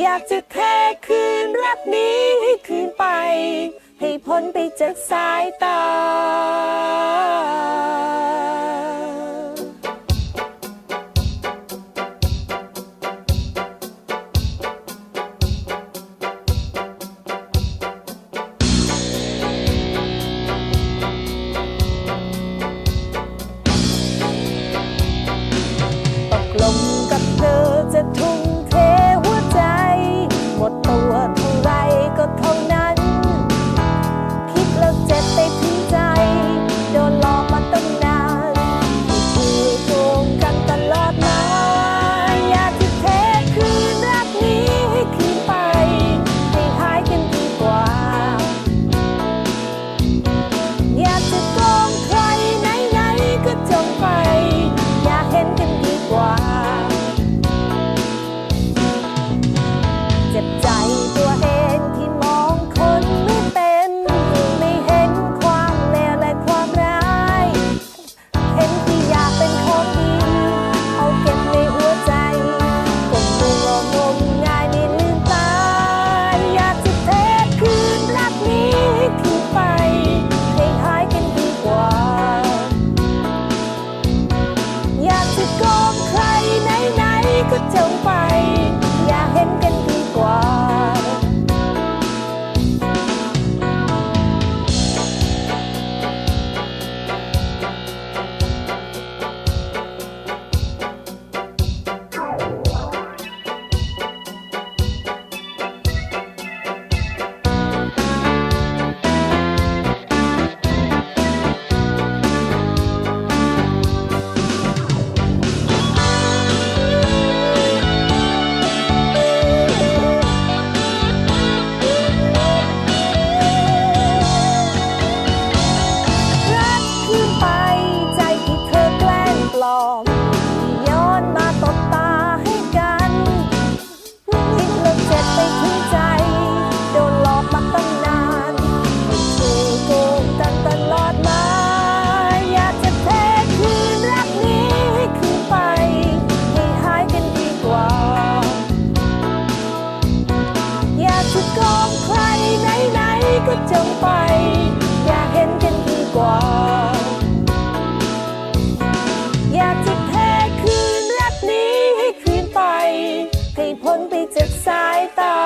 อยากจะเทคืนรักนี้ให้คืนไป ให้พ้นไปจากสายตา กองใครไหนๆก็จงไป ก็จงไป อยากเห็นกันดีกว่า อยากจะแท้คืนรักนี้ให้คืนไป ให้พ้นไปจากสายตา